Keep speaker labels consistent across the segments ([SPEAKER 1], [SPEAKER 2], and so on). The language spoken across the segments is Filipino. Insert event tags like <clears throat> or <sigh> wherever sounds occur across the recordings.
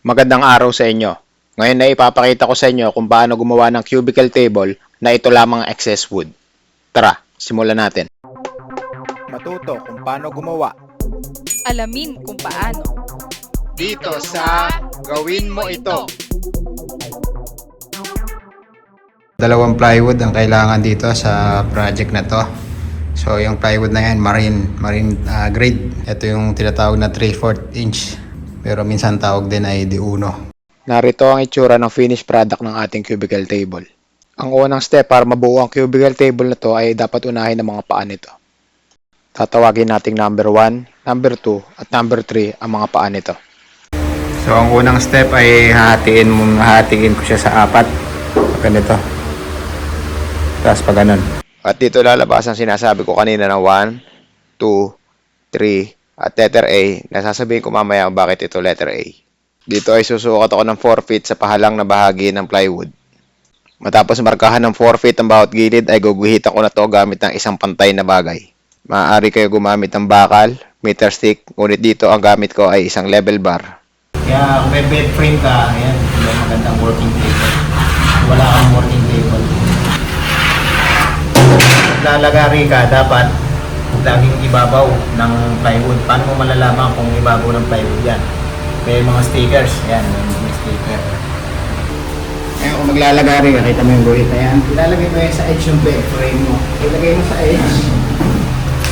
[SPEAKER 1] Magandang araw sa inyo. Ngayon na ipapakita ko sa inyo kung paano gumawa ng cubicle table na ito lamang ang excess wood. Tara, simulan natin. Matuto kung paano gumawa
[SPEAKER 2] Alamin kung paano.
[SPEAKER 1] dito sa Gawin Mo Ito.
[SPEAKER 3] Dalawang plywood ang kailangan dito sa project na to. So yung plywood na yan, marine, marine ah, grade. Ito yung tinatawag na 3/4 inch. Pero minsan tawag din ay D1.
[SPEAKER 1] Narito ang itsura ng finished product ng ating cubicle table. Ang unang step para mabuo ang cubicle table na to ay dapat unahin ng mga paa nito. Tatawagin nating number 1, number 2, at number 3 ang mga paa nito.
[SPEAKER 3] So ang unang step ay hahatiin mo, hahatiin ko siya sa apat. Ganito. Tapos pa ganun.
[SPEAKER 1] At dito lalabas ang sinasabi ko kanina na 1, 2, 3, at letter A. Nasasabihin ko mamaya kung bakit ito letter A. Dito ay susukat ako ng 4 feet sa pahalang na bahagi ng plywood. Matapos markahan ng 4 feet ang bawat gilid ay guguhitan ko na to gamit ng isang pantay na bagay. Maaari kayo gumamit ng bakal, meter stick, ngunit dito ang gamit ko ay isang level bar.
[SPEAKER 3] Kaya kung may bed frame ka, ayan, may magandang working table. Wala kang working table. Lalagari ka, dapat laging ibabaw ng plywood. Paano mo malalaman kung ibabaw ng plywood yan? May mga stickers, ayan, may sticker. Ngayon, kung maglalagari ka, kita mo yung guhit yan. Ilalagay mo yan sa edge yung bed frame mo. Ilagay mo sa edge.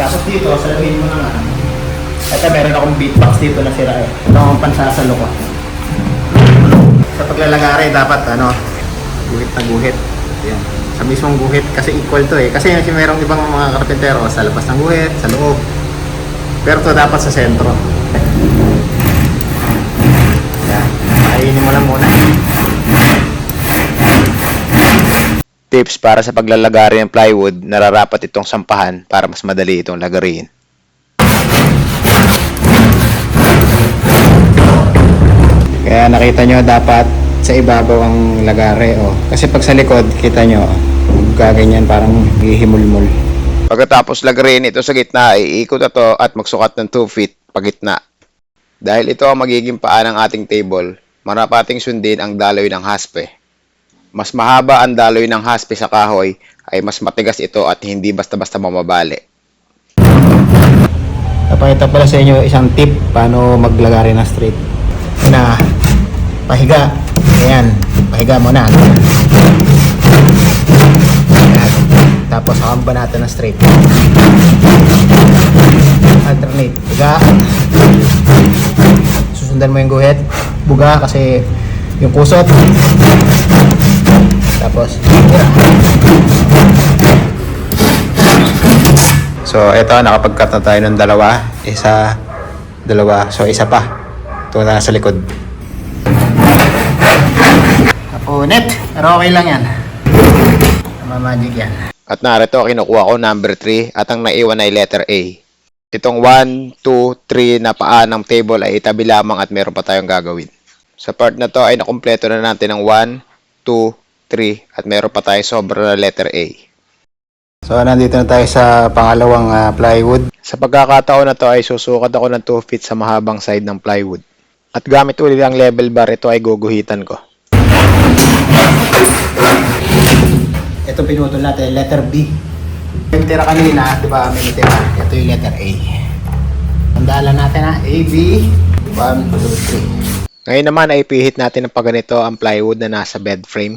[SPEAKER 3] Tapos dito, salamin mo na nga. Ito, meron akong beatbox dito na sira eh. Ito ang pansasalo ko. Sa paglalagari, dapat ano, guhit na guhit. Yan. Sa mismong guhit, kasi equal to eh. Kasi yung merong ibang mga karpentero, sa labas ng guhit, sa loob. Pero to dapat sa sentro. Yan. Kainin mo lang muna.
[SPEAKER 1] Tips para sa paglalagari ng plywood, nararapat itong sampahan para mas madali itong lagarin.
[SPEAKER 3] Kaya nakita nyo dapat sa ibabaw ang lagare. Oh. Kasi pag sa likod, kita nyo, gaganyan parang hihimulmul.
[SPEAKER 1] Pagkatapos lagarin ito sa gitna, iikot ito at magsukat ng 2 feet pagitna. Dahil ito ang magiging paa ng ating table, marapating sundin ang daloy ng haspe. Mas mahaba ang daloy ng haspe sa kahoy, ay mas matigas ito at hindi basta-basta mamabali.
[SPEAKER 3] Napakita pala sa inyo isang tip paano maglagari ng straight. Na pahiga. Ayan, pahiga mo na. Ayan. Tapos hakamba natin ng straight. Alternate. Higa. Susundan mo yung guhit. Buga kasi yung kusot. Tapos, tira. So, ito, nakapag-cut na tayo ng dalawa. Isa, dalawa. So, isa pa. Ito na sa likod. Napunit. Pero okay lang yan. Tama magic yan.
[SPEAKER 1] At narito kinukuha ko number 3 at ang naiwan ay letter A. Itong 1, 2, 3 na paa ng table ay itabi lamang at meron pa tayong gagawin. Sa part na to ay nakumpleto na natin ng 1, 2, 3 at meron pa tayong sobra na letter A.
[SPEAKER 3] So, nandito na tayo sa pangalawang ah, plywood.
[SPEAKER 1] Sa pagkakataon na to ay susukat ako ng 2 feet sa mahabang side ng plywood. At gamit ulit ang level bar, ito ay guguhitan ko.
[SPEAKER 3] Ito pinutol natin, letter B. Yung tira kanina, di ba, may tira. Ito yung letter A. Tandaan natin ha, A, B, 1, 2, 3.
[SPEAKER 1] Ngayon naman ay pihit natin ng pagganito ang plywood na nasa bed frame.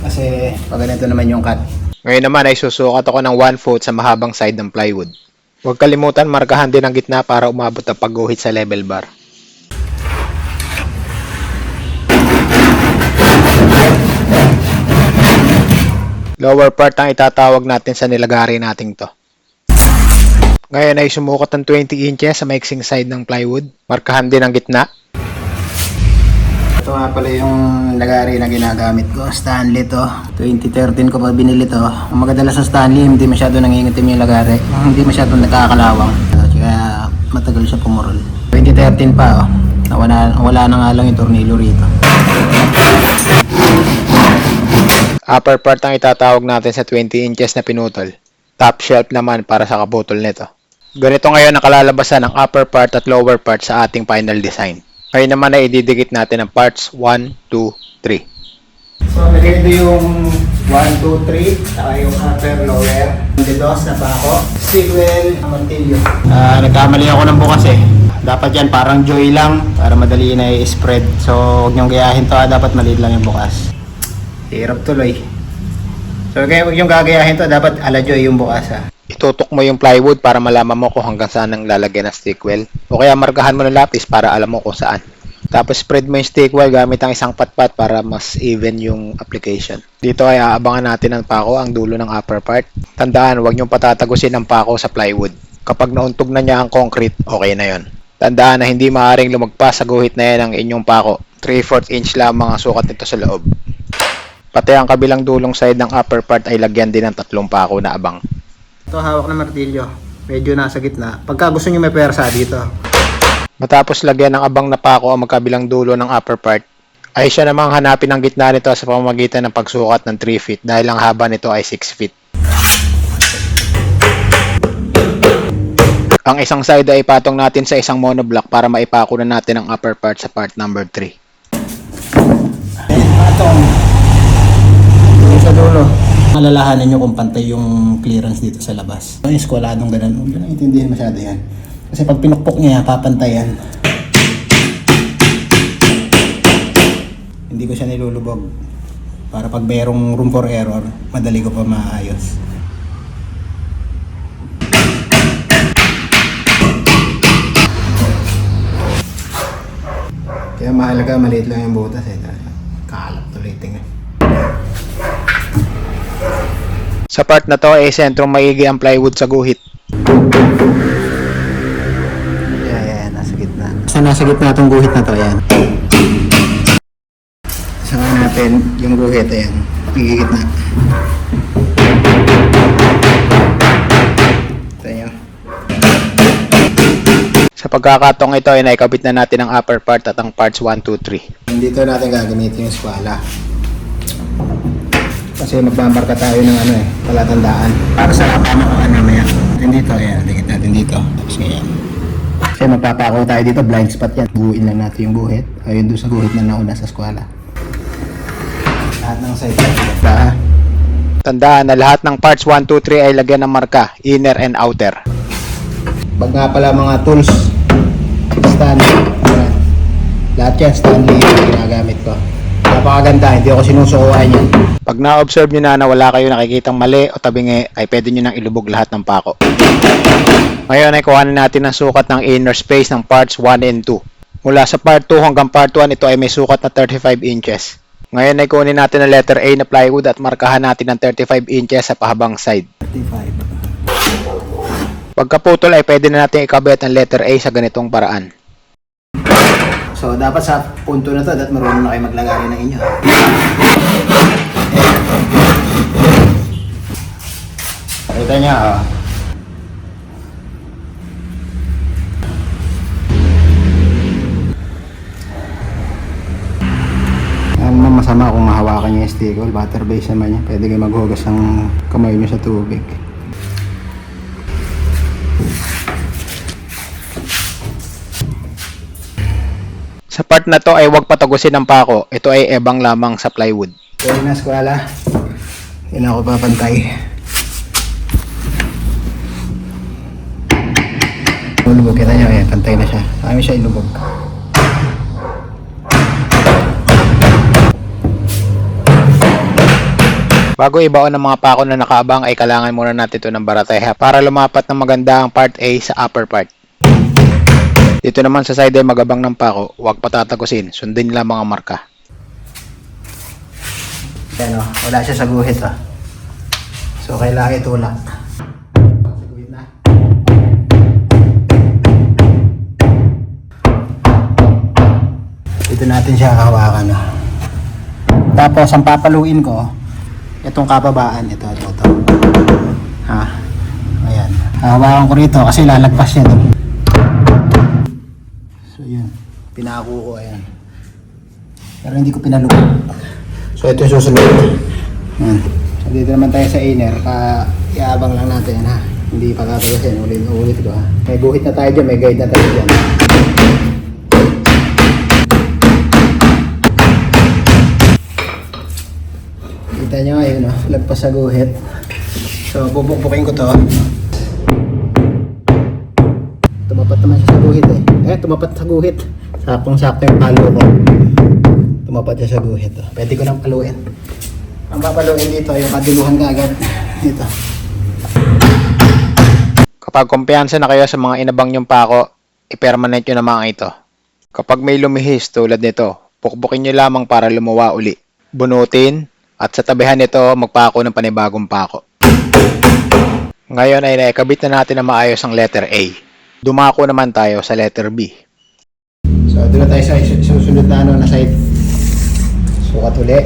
[SPEAKER 3] Kasi pag ganito naman yung cut.
[SPEAKER 1] Ngayon naman ay susukat ako ng 1 foot sa mahabang side ng plywood. Huwag kalimutan markahan din ang gitna para umabot ang pagguhit sa level bar. Lower part ang itatawag natin sa nilagari nating to. Ngayon ay sumukat ng 20 inches sa maiksing side ng plywood. Markahan din ang gitna.
[SPEAKER 3] Ito nga pala yung lagari na ginagamit ko. Stanley to. 2013 ko pa binili to. Ang maganda sa Stanley, hindi masyado nangingitim yung lagari. Hindi masyado nagkakalawang. Kaya matagal siya pumurol. 2013 pa oh. Wala, wala na nga lang yung tornilyo rito.
[SPEAKER 1] Upper part ang itatawag natin sa 20 inches na pinutol. Top shelf naman para sa kaputol nito. Ganito ngayon ang kalalabasan ng upper part at lower part sa ating final design. Ngayon naman ay ididikit natin ang parts 1, 2, 3.
[SPEAKER 3] So, nagay ito yung 1, 2, 3, saka yung upper, lower. Dedos na pa ako. Sequel, martilyo. Ah, nagkamali ako ng bukas eh. Dapat yan parang joy lang para madali na i-spread. So, huwag niyong gayahin to ah. Dapat maliit lang yung bukas. Hirap tuloy. So, kaya huwag yung gagayahin to. Dapat ala joy yung bukas ah.
[SPEAKER 1] Itutok mo yung plywood para malaman mo kung hanggang saan ang lalagyan ng stick. O kaya markahan mo ng lapis para alam mo kung saan. Tapos spread mo yung stick gamit ang isang patpat para mas even yung application. Dito ay aabangan natin ang pako ang dulo ng upper part. Tandaan, huwag niyong patatagusin ang pako sa plywood. Kapag nauntog na niya ang concrete, okay na yon. Tandaan na hindi maaaring lumagpas sa guhit na yan ang inyong pako. 3/4 inch lang ang sukat nito sa loob. Pati ang kabilang dulong side ng upper part ay lagyan din ng tatlong pako na abang.
[SPEAKER 3] Ito hawak na martilyo. Medyo nasa gitna. Pagka gusto niyo may persa dito.
[SPEAKER 1] Matapos lagyan ng abang na pako ang magkabilang dulo ng upper part, ay siya namang hanapin ang gitna nito sa pamamagitan ng pagsukat ng 3 feet dahil ang haba nito ay 6 feet. Ang isang side ay ipatong natin sa isang monoblock para maipako na natin ang upper part sa part number 3.
[SPEAKER 3] Atong. Yung sa dulo. Malalahanin nyo kung pantay yung clearance dito sa labas. Yung eskwaladong ganun. Huwag nyo na intindihan masyado yan. Kasi pag pinukpok niya, papantayan. Hindi ko siya nilulubog. Para pag mayroong room for error, madali ko pa maayos. Kaya mahalaga, maliit lang yung butas eh. Kakalap tuloy tingin.
[SPEAKER 1] Sa part na to ay sentrong maigi ang plywood sa guhit.
[SPEAKER 3] Yeah, yeah, nasa gitna. Basta nasa gitna itong guhit na to, yan. Saka natin yung guhit, ayan. Nagigit na. Ito nyo.
[SPEAKER 1] Sa pagkakatong ito ay naikabit na natin ang upper part at ang parts 1, 2, 3.
[SPEAKER 3] Dito natin gagamitin yung skwala. Kasi magmamarka tayo ng ano eh, palatandaan. Para sa kapama ko ano maya. Yan dito, ayan. Dikit natin dito. Tapos ngayon. Kasi magpapako tayo dito, blind spot yan. Buuin lang natin yung guhit. Ayun doon sa guhit na nauna sa skwala. Lahat ng side. Basta,
[SPEAKER 1] Tandaan na lahat ng parts 1, 2, 3 ay lagyan ng marka, inner and outer.
[SPEAKER 3] Pag nga pala mga tools, Stanley. Lahat yan, Stanley yung ginagamit ko. Napakaganda, hindi ako sinusukuhan yan.
[SPEAKER 1] Pag na-observe nyo na na wala kayo nakikitang mali o tabingi, ay pwede nyo nang ilubog lahat ng pako. Ngayon ay kuhanin natin ang sukat ng inner space ng parts 1 and 2. Mula sa part 2 hanggang part 1, ito ay may sukat na 35 inches. Ngayon ay kunin natin ang letter A na plywood at markahan natin ng 35 inches sa pahabang side.
[SPEAKER 3] 35.
[SPEAKER 1] Pagkaputol ay pwede na natin ikabit ang letter A sa ganitong paraan.
[SPEAKER 3] So, dapat sa punto na to, dapat marunong na kayo maglagari ng inyo. Kita niya, oh. Ano naman masama kung mahawakan niyo yung stickle, butter base naman niya. Pwede kayo maghugas ng kamay niyo sa tubig.
[SPEAKER 1] Sa part na to ay huwag patagusin ng pako. Ito ay ebang lamang sa plywood.
[SPEAKER 3] Pwede na. Hindi na ako papantay. Lubog kita niya, eh, pantay na siya. Kami siya ilubog.
[SPEAKER 1] Bago ibaon ng mga pako na nakaabang ay kailangan muna natin ito ng barateha para lumapat ng maganda ang part A sa upper part. Dito naman sa side ay magabang ng pako, huwag patatagusin, sundin nila mga marka.
[SPEAKER 3] Yan o, wala siya sa guhit ah. So, kailangan itulak. Dito natin siya hawakan ah. Tapos, ang papaluin ko, itong kababaan, ito, ito, ito. Ha? Ayan. Hawakan ko rito kasi lalagpas yan. eh. Pinako ko, ayan. Pero hindi ko pinalubog. So, ito yung susunod. Ayan. So, dito naman tayo sa inner. Pa, iabang lang natin, ha? Hindi pa tatapos yan. Ulit na ulit ko, ha? May guhit na tayo dyan. May guide na tayo dyan. Kita nyo, ayun, no? Lagpas sa guhit. So, bubukbukin ko to. Tumapat naman siya sa guhit, eh. Eh, tumapat sa guhit. Saktong-sakto yung palo ko. Tumapat siya sa guhit. Oh. Pwede ko nang paluin. Ang papaluin dito, yung kadiluhan ka agad. <laughs> Dito.
[SPEAKER 1] Kapag kumpiyansa na kayo sa mga inabang nyong pako, i-permanent nyo na mga ito. Kapag may lumihis tulad nito, pukpukin nyo lamang para lumuwa uli. Bunutin, at sa tabihan nito, magpako ng panibagong pako. Ngayon ay naikabit na natin na maayos ang letter A. Dumako naman tayo sa letter B.
[SPEAKER 3] So, doon tayo sa su- susunod na ano na side. Sukat uli.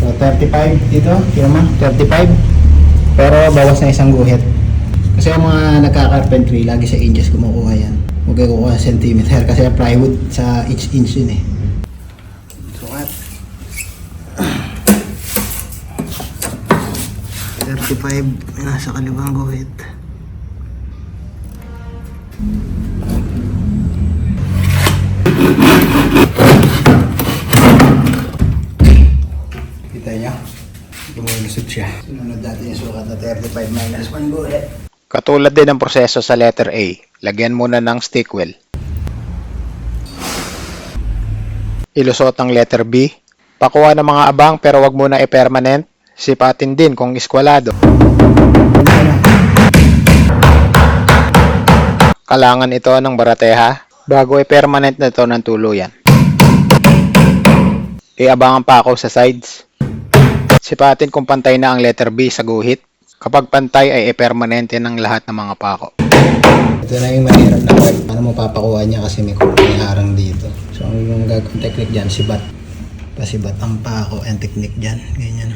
[SPEAKER 3] So, 35 dito. Tingnan mo, 35. Pero bawas na isang guhit. Kasi ang mga nagka-carpentry, lagi sa inches kumukuha yan. Huwag kayo kukuha centimeter. Kasi plywood sa each inch yun eh. Sukat. <clears throat> 35 nasa kalibang guhit. 45 minus 1 bullet.
[SPEAKER 1] Katulad din ng proseso sa letter A, lagyan muna ng stick well. Ilusot ang letter B. Pakuha ng mga abang pero wag muna i-permanent. Sipatin din kung iskwalado. Kalangan ito ng barateha bago i-permanent na ito ng tuluyan. Iabangan pa ako sa sides. Sipatin kung pantay na ang letter B sa guhit. Kapag pantay ay i-permanente ng lahat ng mga pako.
[SPEAKER 3] Ito na yung mahirap na part. Paano mo papakuha niya kasi may, harang dito. So, yung gagawin technique dyan, sibat. Pasibat ang pako and technique dyan. Ganyan.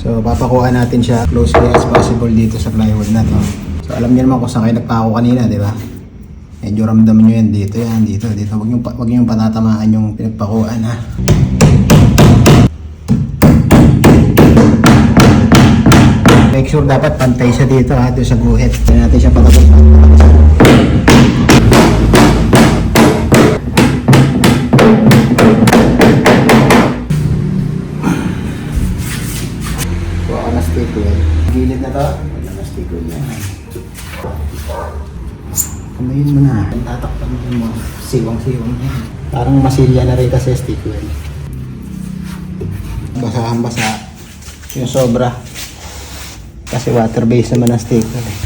[SPEAKER 3] So, papakuha natin siya closely as possible dito sa plywood na to. So, alam niyo naman kung saan kayo nagpako kanina, di ba? Medyo ramdam nyo yan dito, yan, dito, dito. Huwag nyo, huwag nyo panatamaan yung pinagpakuan, ha? Sure dapat pantay siya dito, ha? Doon sa guhit. Hindi natin siya patapos. Gilid na to. Wala na stick wheel yan. Kamayin mo na. Tatakpan mo mo. Siwang-siwang yan. Parang masilya na rin kasi stick wheel. Basahan basa. Yung sobra. Kasi water based naman ang wheel. eh.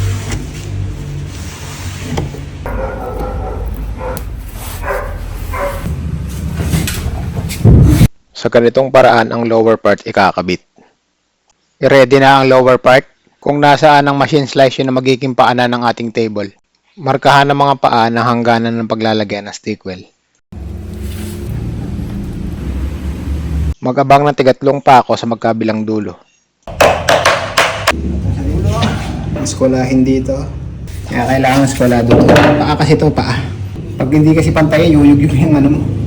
[SPEAKER 1] Sa ganitong paraan ang lower part ikakabit. I-ready na ang lower part kung nasaan ang machine slice yun na magiging paanan ng ating table. Markahan ng mga paa ng hangganan ng paglalagyan ng stick wheel. Mag-abang ng tigatlong pako sa magkabilang dulo.
[SPEAKER 3] Eskwalahin dito. Kaya kailangan eskwalado to. Paa kasi to paa. Pag hindi kasi pantay, yuyug yung yung ano mo. Oh.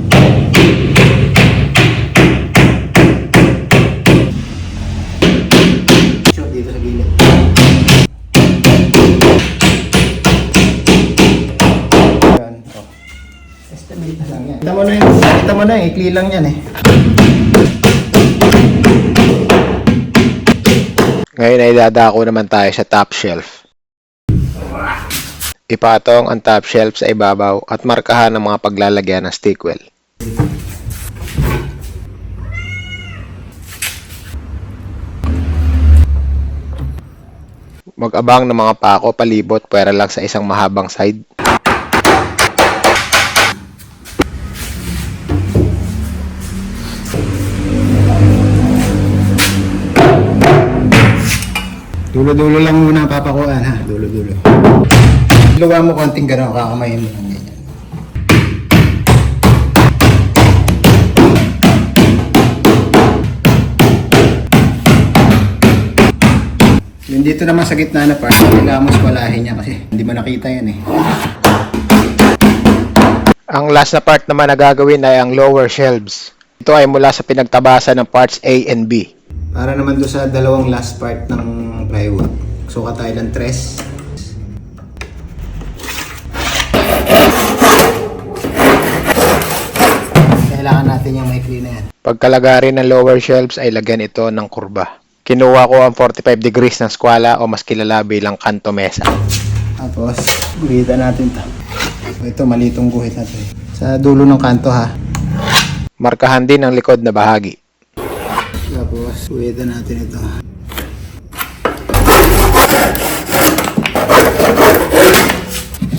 [SPEAKER 3] Kita mo na yung, kita mo na yung, ikli lang yan eh.
[SPEAKER 1] Ngayon ay dadako naman tayo sa top shelf. Ipatong ang top shelf sa ibabaw at markahan ng mga paglalagyan ng stick wheel. Mag-abang ng mga pako palibot pwera lang sa isang mahabang side.
[SPEAKER 3] Dulo-dulo lang muna papakuan ha. Dulo-dulo. Luwa mo konting gano'n, kakamayin mo lang ganyan. Yung dito naman sa gitna na part, kailangan mo swalahin niya kasi hindi mo nakita yan eh.
[SPEAKER 1] Ang last na part naman na gagawin ay ang lower shelves. Ito ay mula sa pinagtabasan ng parts A and B.
[SPEAKER 3] Para naman doon sa dalawang last part ng plywood. Sukat tayo ng tres. Kailangan natin yung maikli na yan.
[SPEAKER 1] Pagkalagari ng lower shelves ay lagyan ito ng kurba. Kinuha ko ang 45 degrees ng skwala o mas kilala bilang kanto mesa.
[SPEAKER 3] Tapos, guhitan natin to. So, ito, malitong guhit natin. Sa dulo ng kanto ha.
[SPEAKER 1] Markahan din ang likod na bahagi.
[SPEAKER 3] Tapos, guhitan natin ito.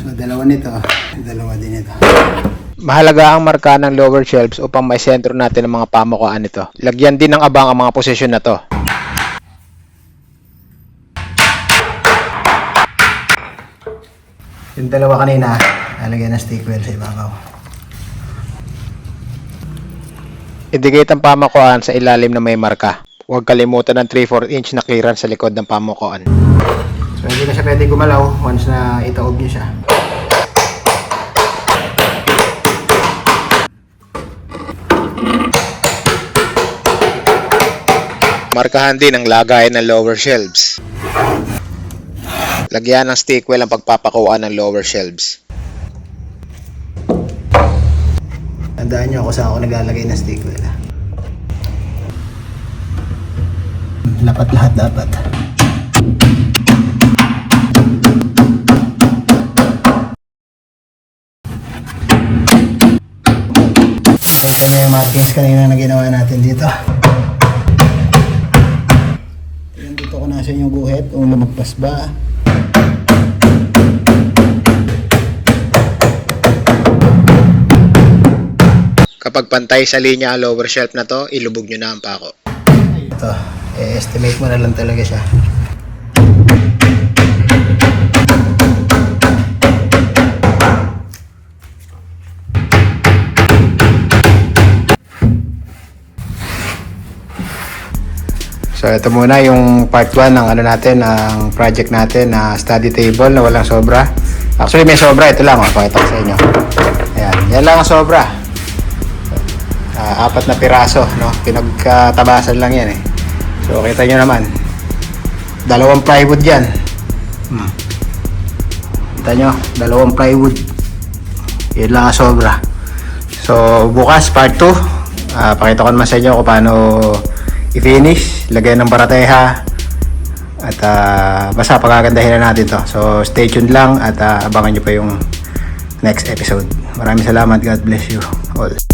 [SPEAKER 3] So, dalawa nito. Dalawa din ito.
[SPEAKER 1] Mahalaga ang marka ng lower shelves upang may sentro natin ang mga pamukaan nito. Lagyan din ng abang ang mga posisyon na to.
[SPEAKER 3] Yung dalawa kanina, lalagyan ng stick wheel sa ibabaw.
[SPEAKER 1] Idikit ang pamukaan sa ilalim na may marka. Huwag kalimutan ng 3-4 inch na clearance sa likod ng pamukaan.
[SPEAKER 3] So, hindi na siya pwede gumalaw once na itaob niyo siya.
[SPEAKER 1] Markahan din ang lagayan ng lower shelves. Lagyan ng stick wheel ang pagpapakuan ng lower shelves.
[SPEAKER 3] Tandaan niyo ako saan ako naglalagay ng stick wheel. Lapat lahat dapat. So, ganyan yung markings kanina na ginawa natin dito. Yan dito ko nasa yung guhit kung lumagpas ba.
[SPEAKER 1] Kapag pantay sa linya ang lower shelf na to, ilubog nyo na ang pako.
[SPEAKER 3] Ito, i-estimate mo na lang talaga siya. So ito muna yung part 1 ng ano natin, ng project natin na study table na walang sobra. Actually may sobra, ito lang, oh, pakita ko sa inyo. Ayan, yan lang ang sobra. Ah, apat na piraso, no? Pinagkatabasan lang yan eh. So, kita nyo naman. Dalawang plywood yan. Hmm. Kita nyo, dalawang plywood. Yan lang ang sobra. So, bukas, part 2. Ah, pakita ko naman sa inyo kung paano i-finish. Lagay ng barateha. At ah, basta pagagandahin na natin to. So, stay tuned lang at ah, abangan nyo pa yung next episode. Maraming salamat. God bless you all.